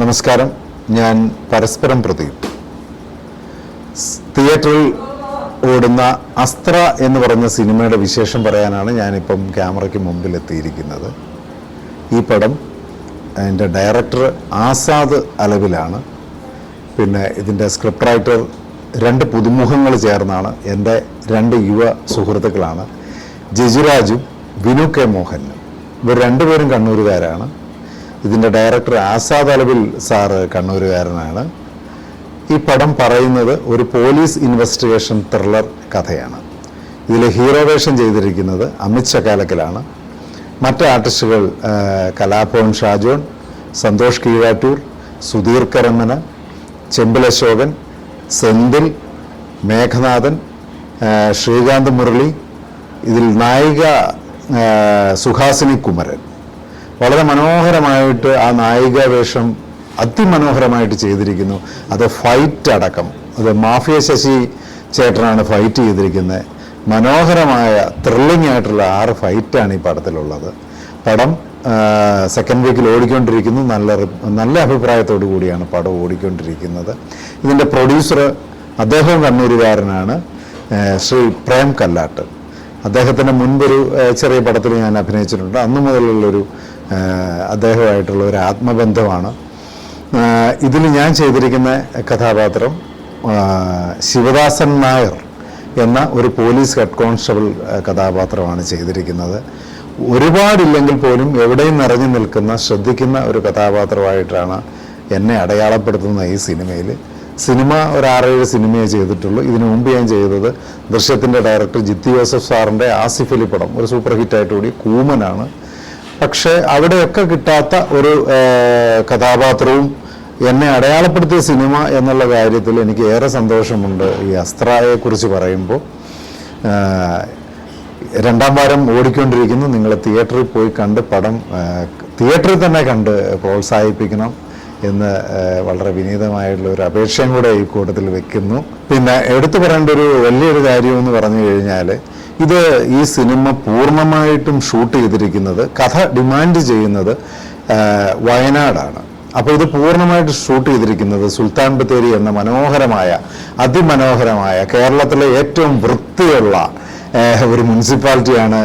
നമസ്കാരം. ഞാൻ പരസ്പരം പ്രദീപ് തിയേറ്ററിൽ ഓടുന്ന അസ്ത്ര എന്ന് പറഞ്ഞ സിനിമയുടെ വിശേഷം പറയാനാണ് ഞാനിപ്പം ക്യാമറയ്ക്ക് മുമ്പിൽ എത്തിയിരിക്കുന്നത്. ഈ പടം എന്റെ ഡയറക്ടർ ആസാദ് അലവിലാണ്. പിന്നെ ഇതിന്റെ സ്ക്രിപ്റ്റ് റൈറ്റർ രണ്ട് പുതുമുഖങ്ങൾ ചേർന്നാണ്. എന്റെ രണ്ട് യുവ സുഹൃത്തുക്കളാണ്. ജിജുരാജും വിനു കെ മോഹനും. ഇവർ രണ്ടുപേരും കണ്ണൂരുകാരാണ്. ഇതിന്റെ ഡയറക്ടർ ആസാദ് അലവിൽ സാറ് കണ്ണൂരുകാരനാണ്. ഈ പടം പറയുന്നത് ഒരു പോലീസ് ഇൻവെസ്റ്റിഗേഷൻ ത്രില്ലർ കഥയാണ്. ഇതിൽ ഹീറോ വേഷം ചെയ്തിരിക്കുന്നത് അമിത് ചക്കാലക്കലാണ്. മറ്റ് ആർട്ടിസ്റ്റുകൾ കലാഭവൻ ഷാജോൺ സന്തോഷ് കീഴാറ്റൂർ സുധീർ കരമന ചെമ്പിലശോകൻ സെന്തിൽ മേഘനാഥൻ ശ്രീകാന്ത് മുരളി ഇതിൽ നായിക സുഹാസിനി കുമരൻ. വളരെ മനോഹരമായിട്ട് ആ നായിക വേഷം അതിമനോഹരമായിട്ട് ചെയ്തിരിക്കുന്നു. അത് ഫൈറ്റ് അടക്കം. അത് മാഫിയ ശശി ചേട്ടനാണ് ഫൈറ്റ് ചെയ്തിരിക്കുന്നത് മനോഹരമായ ത്രില്ലിംഗ് ആയിട്ടുള്ള ആറ് ഫൈറ്റാണ് ഈ പടത്തിലുള്ളത്. പടം സെക്കൻഡ് വീക്കിൽ ഓടിക്കൊണ്ടിരിക്കുന്നു. നല്ല നല്ല അഭിപ്രായത്തോടു കൂടിയാണ് പടം ഓടിക്കൊണ്ടിരിക്കുന്നത്. ഇതിന്റെ പ്രൊഡ്യൂസർ അദ്ദേഹം കണ്ണൂരുകാരനാണ് ശ്രീ പ്രേം കല്ലാട്ട്. അദ്ദേഹത്തിന്റെ മുൻപൊരു ചെറിയ പടത്തിൽ ഞാൻ അഭിനയിച്ചിട്ടുണ്ട്. അന്നു മുതലുള്ളൊരു അദ്ദേഹമായിട്ടുള്ള ഒരു ആത്മബന്ധമാണ്. ഇതിൽ ഞാൻ ചെയ്തിരിക്കുന്ന കഥാപാത്രം ശിവദാസൻ നായർ എന്ന ഒരു പോലീസ് ഹെഡ് കോൺസ്റ്റബിൾ കഥാപാത്രമാണ് ചെയ്തിരിക്കുന്നത്. ഒരുപാടില്ലെങ്കിൽ പോലും എവിടെയും നിറഞ്ഞു നിൽക്കുന്ന ശ്രദ്ധിക്കുന്ന ഒരു കഥാപാത്രമായിട്ടാണ് എന്നെ അടയാളപ്പെടുത്തുന്ന ഈ സിനിമയിൽ സിനിമ ഒരു ആറേഴ് സിനിമയെ ചെയ്തിട്ടുള്ളൂ. ഇതിനു മുമ്പ് ഞാൻ ചെയ്തത് ദൃശ്യത്തിന്റെ ഡയറക്ടർ ജിത്തി ജോസഫ് സാറിന്റെ ആസിഫ് അലി പടം. ഒരു സൂപ്പർ ഹിറ്റായിട്ട് കൂടി കൂമനാണ്. പക്ഷേ അവിടെയൊക്കെ കിട്ടാത്ത ഒരു കഥാപാത്രവും എന്നെ അടയാളപ്പെടുത്തിയ സിനിമ എന്നുള്ള കാര്യത്തിൽ എനിക്ക് ഏറെ സന്തോഷമുണ്ട്. ഈ അസ്ത്രയെക്കുറിച്ച് പറയുമ്പോൾ രണ്ടാം വാരം ഓടിക്കൊണ്ടിരിക്കുന്നു. നിങ്ങൾ തിയേറ്ററിൽ പോയി കണ്ട് പടം തിയേറ്ററിൽ തന്നെ കണ്ട് പ്രോത്സാഹിപ്പിക്കണം. എന്ന് വളരെ വിനീതമായിട്ടുള്ള ഒരു അപേക്ഷയും കൂടെ ഈ കൂട്ടത്തിൽ വെക്കുന്നു. പിന്നെ എടുത്തു പറയേണ്ട ഒരു വലിയൊരു കാര്യം എന്ന് പറഞ്ഞു കഴിഞ്ഞാൽ ഇത് ഈ സിനിമ പൂർണമായിട്ടും ഷൂട്ട് ചെയ്തിരിക്കുന്നത് കഥ ഡിമാൻഡ് ചെയ്യുന്നത് വയനാടാണ്. അപ്പോൾ ഇത് പൂർണമായിട്ട് ഷൂട്ട് ചെയ്തിരിക്കുന്നത് സുൽത്താൻ ബത്തേരി എന്ന മനോഹരമായ അതിമനോഹരമായ കേരളത്തിലെ ഏറ്റവും വൃത്തിയുള്ള ഒരു മുനിസിപ്പാലിറ്റിയാണ്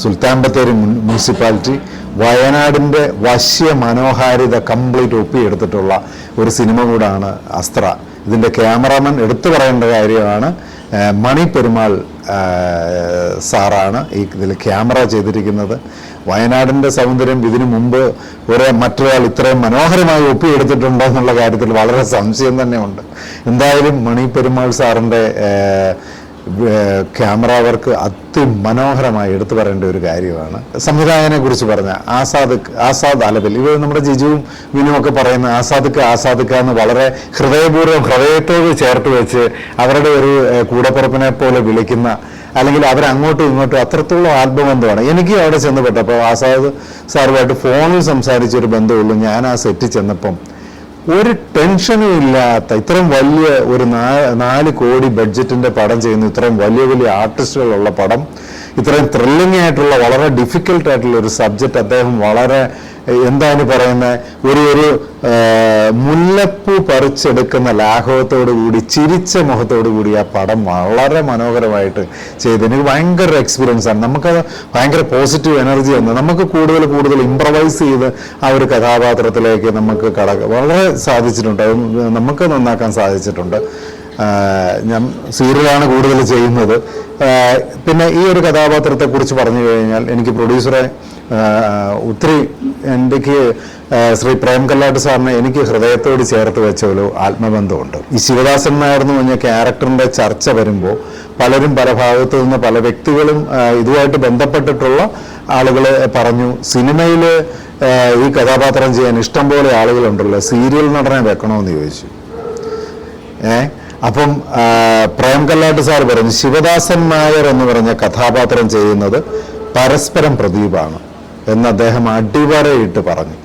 സുൽത്താൻ ബത്തേരി മുനിസിപ്പാലിറ്റി. വയനാടിന്റെ വശ്യ മനോഹാരിത കംപ്ലീറ്റ് ഒപ്പിയെടുത്തിട്ടുള്ള ഒരു സിനിമ കൂടാണ് അസ്ത്ര. ഇതിന്റെ ക്യാമറാമാൻ എടുത്തു പറയേണ്ട കാര്യമാണ് മണി പെരുമാൾ സാറാണ് ഈ ഇതിൽ ക്യാമറ ചെയ്തിരിക്കുന്നത്. വയനാടിന്റെ സൗന്ദര്യം ഇതിനു മുമ്പ് ഒരേ മറ്റൊരാൾ ഇത്രയും മനോഹരമായി ഒപ്പിയെടുത്തിട്ടുണ്ടോ എന്നുള്ള കാര്യത്തിൽ വളരെ സംശയം തന്നെയുണ്ട്. എന്തായാലും മണി പെരുമാൾ സാറിന്റെ ക്യാമറ വർക്ക് അതിമനോഹരമായി എടുത്തു പറയേണ്ട ഒരു കാര്യമാണ്. സംവിധായകനെ കുറിച്ച് പറഞ്ഞ ആസാദ് ആസാദ് അലബൽ. ഇവർ നമ്മുടെ ജിജുവും വിനും ഒക്കെ പറയുന്ന ആസാദ് ആസാദ് എന്ന് വളരെ ഹൃദയപൂർവം ഹൃദയത്തോട് ചേർത്ത് വെച്ച് അവരുടെ ഒരു കൂടപ്പുറപ്പിനെ പോലെ വിളിക്കുന്ന അല്ലെങ്കിൽ അവരങ്ങോട്ടും ഇങ്ങോട്ടും അത്രത്തോളം ആത്മബന്ധമാണ്. എനിക്ക് അവിടെ ചെന്നപ്പെട്ടപ്പോൾ ആസാദ് സാറുമായിട്ട് ഫോണിൽ സംസാരിച്ചൊരു ബന്ധമുള്ളൂ. ഞാൻ ആ സെറ്റിൽ ചെന്നപ്പം ഒരു ടെൻഷനും ഇല്ലാത്ത ഇത്രയും വലിയ ഒരു നാല് കോടി ബഡ്ജറ്റിന്റെ പടം ചെയ്യുന്ന ഇത്രയും വലിയ വലിയ ആർട്ടിസ്റ്റുകളുള്ള പടം ഇത്രയും ത്രില്ലിംഗ് ആയിട്ടുള്ള വളരെ ഡിഫിക്കൽട്ട് ആയിട്ടുള്ള ഒരു സബ്ജക്റ്റ് അദ്ദേഹം വളരെ എന്താണ് പറയുന്നത് ഒരു ഒരു മുല്ലപ്പൂ പറിച്ചെടുക്കുന്ന ലാഘവത്തോടു കൂടി ചിരിച്ച മുഖത്തോടു കൂടി ആ പടം വളരെ മനോഹരമായിട്ട് ചെയ്ത്. എനിക്ക് ഭയങ്കര എക്സ്പീരിയൻസ് ആണ്. നമുക്കത് ഭയങ്കര പോസിറ്റീവ് എനർജി തന്നു നമുക്ക് കൂടുതൽ കൂടുതൽ ഇംപ്രവൈസ് ചെയ്ത് ആ ഒരു കഥാപാത്രത്തിലേക്ക് നമുക്ക് കടക്ക വളരെ സാധിച്ചിട്ടുണ്ട്. നമുക്ക് നന്നാക്കാൻ സാധിച്ചിട്ടുണ്ട്. ഞാൻ സീരിയലാണ് കൂടുതൽ ചെയ്യുന്നത്. പിന്നെ ഈ ഒരു കഥാപാത്രത്തെക്കുറിച്ച് പറഞ്ഞു കഴിഞ്ഞാൽ എനിക്ക് പ്രൊഡ്യൂസറെ ഒത്തിരി എനിക്ക് ശ്രീ പ്രേം കല്ലാട്ട് സാറിനെ എനിക്ക് ഹൃദയത്തോട് ചേർത്ത് വെച്ച ഒരു ആത്മബന്ധമുണ്ട്. ഈ ശിവദാസൻ നായർ എന്ന് പറഞ്ഞ ക്യാരക്ടറിന്റെ ചർച്ച വരുമ്പോൾ പലരും പല ഭാഗത്തു നിന്ന് പല വ്യക്തികളും ഇതുമായിട്ട് ബന്ധപ്പെട്ടിട്ടുള്ള ആളുകൾ പറഞ്ഞു. സിനിമയിൽ ഈ കഥാപാത്രം ചെയ്യാൻ ഇഷ്ടം പോലെ ആളുകളുണ്ടല്ലോ. സീരിയൽ നടനെ വെക്കണമെന്ന് ചോദിച്ചു. ഏ? അപ്പം പ്രേം കല്ലാട്ട് സാർ പറഞ്ഞു ശിവദാസൻ നായർ എന്ന് പറഞ്ഞ കഥാപാത്രം ചെയ്യുന്നത് പരസ്പരം പ്രദീപാണ്. എന്ന് അദ്ദേഹം അടിവരയിട്ട് പറഞ്ഞു.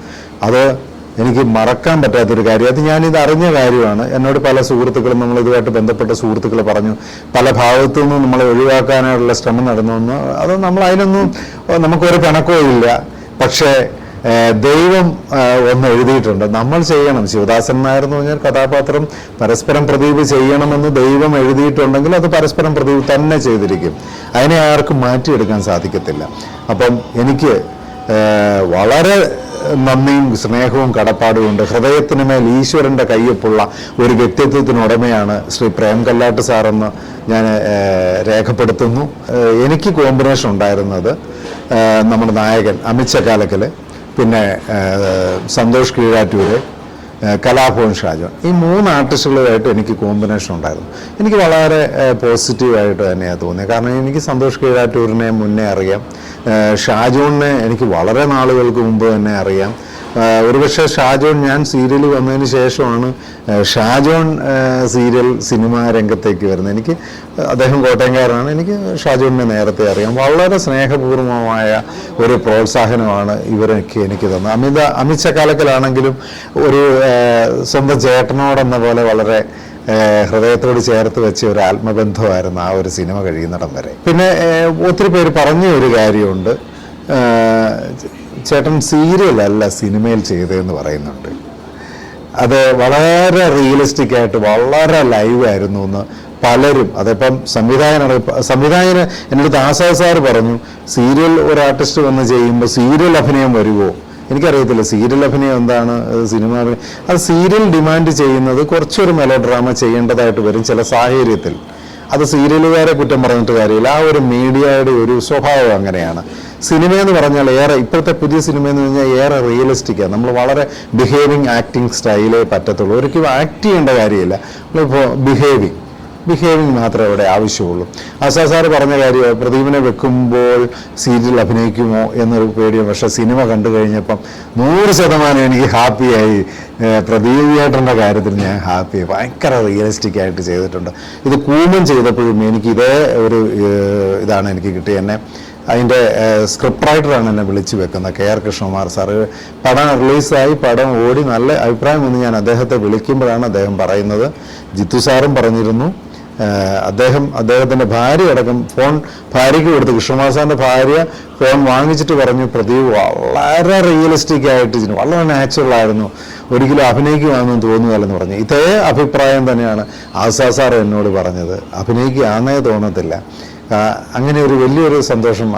അത് എനിക്ക് മറക്കാൻ പറ്റാത്തൊരു കാര്യം. അത് ഞാനിത് അറിഞ്ഞ കാര്യമാണ്. എന്നോട് പല സുഹൃത്തുക്കളും നമ്മൾ ഇതുമായിട്ട് ബന്ധപ്പെട്ട സുഹൃത്തുക്കൾ പറഞ്ഞു. പല ഭാഗത്തു നിന്നും നമ്മളെ ഒഴിവാക്കാനായിട്ടുള്ള ശ്രമം നടന്നു എന്ന്. അത് നമ്മൾ അതിനൊന്നും നമുക്കൊരു കണക്കോ ഇല്ല. പക്ഷേ ദൈവം ഒന്ന് എഴുതിയിട്ടുണ്ട്. നമ്മൾ ചെയ്യണം. ശിവദാസൻ നായർ എന്ന് പറഞ്ഞാൽ കഥാപാത്രം പരസ്പരം പ്രദീപ് ചെയ്യണമെന്ന് ദൈവം എഴുതിയിട്ടുണ്ടെങ്കിൽ അത് പരസ്പരം പ്രദീപ് തന്നെ ചെയ്തിരിക്കും. അതിനെ ആർക്കും മാറ്റിയെടുക്കാൻ സാധിക്കത്തില്ല. അപ്പം എനിക്ക് വളരെ നന്ദിയും സ്നേഹവും കടപ്പാടും ഉണ്ട്. ഹൃദയത്തിന് മേൽ ഈശ്വരന്റെ കയ്യൊപ്പുള്ള ഒരു വ്യക്തിത്വത്തിന് ഉടമയാണ് ശ്രീ പ്രേം കല്ലാട്ട് സാറെന്ന് ഞാൻ രേഖപ്പെടുത്തുന്നു. എനിക്ക് കോമ്പിനേഷൻ ഉണ്ടായിരുന്നത് നമ്മുടെ നായകൻ അമിത് ചക്കാലക്കൽ പിന്നെ സന്തോഷ് കീഴാറ്റൂര് കലാഭവൻ ഷാജോൺ ഈ മൂന്ന് ആർട്ടിസ്റ്റുകളുമായിട്ട് എനിക്ക് കോമ്പിനേഷൻ ഉണ്ടായിരുന്നു. എനിക്ക് വളരെ പോസിറ്റീവായിട്ട് തന്നെയാണ് തോന്നിയത്. കാരണം എനിക്ക് സന്തോഷ് കീഴാറ്റൂരിനെ മുന്നേ അറിയാം. ഷാജോണിനെ എനിക്ക് വളരെ നാളുകൾക്ക് മുമ്പ് തന്നെ അറിയാം. ഒരുപക്ഷെ ഷാജോൺ ഞാൻ സീരിയൽ വന്നതിന് ശേഷമാണ് ഷാജോൺ സീരിയൽ സിനിമ രംഗത്തേക്ക് വരുന്നത്. എനിക്ക് അദ്ദേഹം കോട്ടയംകാരനാണ്. എനിക്ക് ഷാജോണിനെ നേരത്തെ അറിയാം. വളരെ സ്നേഹപൂർവമായ ഒരു പ്രോത്സാഹനമാണ് ഇവരൊക്കെ എനിക്ക് തന്നത്. അമിത അമിത കാലത്തിലാണെങ്കിലും ഒരു സ്വന്തം ചേട്ടനോടെന്ന പോലെ വളരെ ഹൃദയത്തോട് ചേർത്ത് വെച്ച ഒരു ആത്മബന്ധമായിരുന്നു ആ ഒരു സിനിമ കഴിയുന്നിടം വരെ. പിന്നെ ഒത്തിരി പേര് പറഞ്ഞ ഒരു കാര്യമുണ്ട്. ചേട്ടൻ സീരിയലല്ല സിനിമയിൽ ചെയ്തതെന്ന് പറയുന്നുണ്ട്. അത് വളരെ റിയലിസ്റ്റിക് ആയിട്ട് വളരെ ലൈവ് ആയിരുന്നു എന്ന് പലരും അതിപ്പം സംവിധായകനാണ് സംവിധായകന് എന്റെ അടുത്ത് സാർ പറഞ്ഞു സീരിയൽ ഒരു ആർട്ടിസ്റ്റ് വന്ന് ചെയ്യുമ്പോൾ സീരിയൽ അഭിനയം വരുമോ എനിക്കറിയത്തില്ല സീരിയൽ അഭിനയം എന്താണ്? സിനിമ അഭിനയം. അത് സീരിയൽ ഡിമാൻഡ് ചെയ്യുന്നത് കുറച്ചൊരു മെലോ ഡ്രാമ ചെയ്യേണ്ടതായിട്ട് വരും ചില സാഹചര്യത്തിൽ. അത് സീരിയലുകാരെ കുറ്റം പറഞ്ഞിട്ട് കാര്യമില്ല. ആ ഒരു മീഡിയയുടെ ഒരു സ്വഭാവം അങ്ങനെയാണ്. സിനിമ എന്ന് പറഞ്ഞാൽ ഏറെ ഇപ്പോഴത്തെ പുതിയ സിനിമ എന്ന് പറഞ്ഞാൽ ഏറെ റിയലിസ്റ്റിക്കാണ് നമ്മൾ വളരെ ബിഹേവിങ് ആക്ടിങ് സ്റ്റൈലേ പറ്റത്തുള്ളൂ. ഒരിക്കലും ആക്ട് ചെയ്യേണ്ട കാര്യമില്ല. നമ്മളിപ്പോൾ ബിഹേവിങ് ബിഹേവിങ് മാത്രമേ അവിടെ ആവശ്യമുള്ളൂ. ആശാ സാറ് പറഞ്ഞ കാര്യം പ്രദീപിനെ വെക്കുമ്പോൾ സീരിയൽ അഭിനയിക്കുമോ എന്നൊരു പേടിയും പക്ഷേ സിനിമ കണ്ടു കഴിഞ്ഞപ്പം നൂറ് ശതമാനം എനിക്ക് ഹാപ്പിയായി ചേട്ടന്റെ കാര്യത്തിൽ ഞാൻ ഹാപ്പി ഭയങ്കര റിയലിസ്റ്റിക് ആയിട്ട് ചെയ്തിട്ടുണ്ട്. ഇത് കൂമൻ ചെയ്തപ്പോഴും എനിക്ക് ഇതേ ഒരു ഇതാണ് എനിക്ക് കിട്ടി എന്നെ അതിന്റെ സ്ക്രിപ്റ്റ് റൈറ്ററാണ് എന്നെ വിളിച്ചു വെക്കുന്നത് കെ ആർ കൃഷ്ണകുമാർ സാറ്. പടം റിലീസായി പടം ഓടി നല്ല അഭിപ്രായം എന്ന് ഞാൻ അദ്ദേഹത്തെ വിളിക്കുമ്പോഴാണ് അദ്ദേഹം പറയുന്നത്. ജിത്തു സാറും പറഞ്ഞിരുന്നു. അദ്ദേഹം അദ്ദേഹത്തിന്റെ ഭാര്യ അടക്കം ഫോൺ ഭാര്യയ്ക്ക് കൊടുത്തു കൃഷ്ണകുമാർ സാറിന്റെ ഭാര്യ ഫോൺ വാങ്ങിച്ചിട്ട് പറഞ്ഞു പ്രദീപ് വളരെ റിയലിസ്റ്റിക് ആയിട്ട് വളരെ നാച്ചുറൽ ആയിരുന്നു. ഒരിക്കലും അഭിനയിക്കുകയാണെന്ന് തോന്നുകയല്ലെന്ന് പറഞ്ഞു. ഇതേ അഭിപ്രായം തന്നെയാണ് ആസാ സാർ എന്നോട് പറഞ്ഞത്. അഭിനയിക്കുകയാണേ തോന്നത്തില്ല. അങ്ങനെ ഒരു വലിയൊരു സന്തോഷം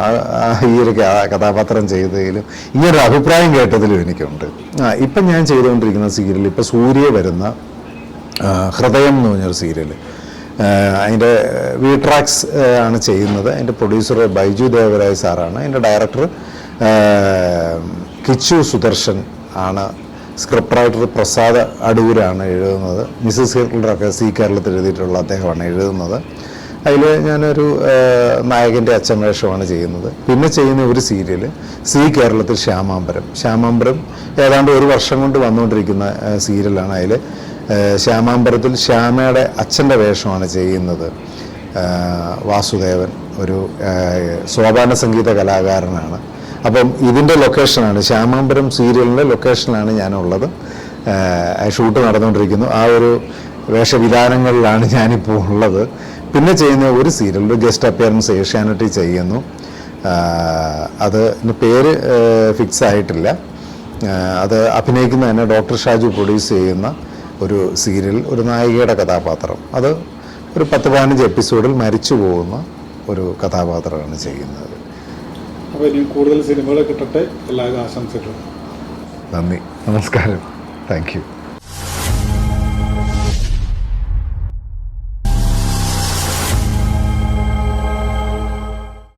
ഈ ഒരു കഥാപാത്രം ചെയ്തതിലും ഇങ്ങനൊരു അഭിപ്രായം കേട്ടതിലും എനിക്കുണ്ട്. ഇപ്പം ഞാൻ ചെയ്തുകൊണ്ടിരിക്കുന്ന സീരിയൽ ഇപ്പം സൂര്യ വരുന്ന ഹൃദയം എന്ന് പറഞ്ഞൊരു സീരിയൽ അതിന്റെ വി ട്രാക്സ് ആണ് ചെയ്യുന്നത്. അതിന്റെ പ്രൊഡ്യൂസർ ബൈജു ദേവരായ സാറാണ്. അതിന്റെ ഡയറക്ടർ കിച്ചു സുദർശൻ ആണ് സ്ക്രിപ്റ്റ് റൈറ്റർ പ്രസാദ് അടൂരാണ് എഴുതുന്നത്. മിസ്സസ് ഹിറ്റ്ലറൊക്കെ സി കേരളത്തിൽ എഴുതിയിട്ടുള്ള അദ്ദേഹമാണ് എഴുതുന്നത്. അതിൽ ഞാനൊരു നായകന്റെ അച്ഛൻ വേഷമാണ് ചെയ്യുന്നത്. പിന്നെ ചെയ്യുന്ന ഒരു സീരിയൽ സി കേരളത്തിൽ ശ്യാമാംബരം. ശ്യാമാംബരം ഏതാണ്ട് ഒരു വർഷം കൊണ്ട് വന്നുകൊണ്ടിരിക്കുന്ന സീരിയലാണ് അതിൽ ശ്യാമാംബരത്തിൽ ശ്യാമയുടെ അച്ഛന്റെ വേഷമാണ് ചെയ്യുന്നത്. വാസുദേവൻ ഒരു സോപാന സംഗീത കലാകാരനാണ്. അപ്പം ഇതിന്റെ ലൊക്കേഷനാണ് ശ്യാമാംബരം സീരിയലിന്റെ ലൊക്കേഷനിലാണ് ഞാനുള്ളത്. ഷൂട്ട് നടന്നുകൊണ്ടിരിക്കുന്നു. ആ ഒരു വേഷവിധാനങ്ങളിലാണ് ഞാനിപ്പോൾ ഉള്ളത്. പിന്നെ ചെയ്യുന്ന ഒരു സീരിയൽ ഒരു ഗസ്റ്റ് അപ്പിയറൻസ് ഏഷ്യാനെറ്റിൽ ചെയ്യുന്നു. അത് പേര് ഫിക്സ് ആയിട്ടില്ല. അത് അഭിനയിക്കുന്ന തന്നെ ഡോക്ടർ ഷാജു പ്രൊഡ്യൂസ് ചെയ്യുന്ന ഒരു സീരിയൽ ഒരു നായികയുടെ കഥാപാത്രം. അത് ഒരു പത്ത് പതിനഞ്ച് എപ്പിസോഡിൽ മരിച്ചു പോകുന്ന ഒരു കഥാപാത്രമാണ് ചെയ്യുന്നത്. അപ്പോൾ ഇനിയും കൂടുതൽ സിനിമകൾ കിട്ടട്ടെ. എല്ലാവരും ആശംസകളും. നന്ദി. നമസ്കാരം. Thank you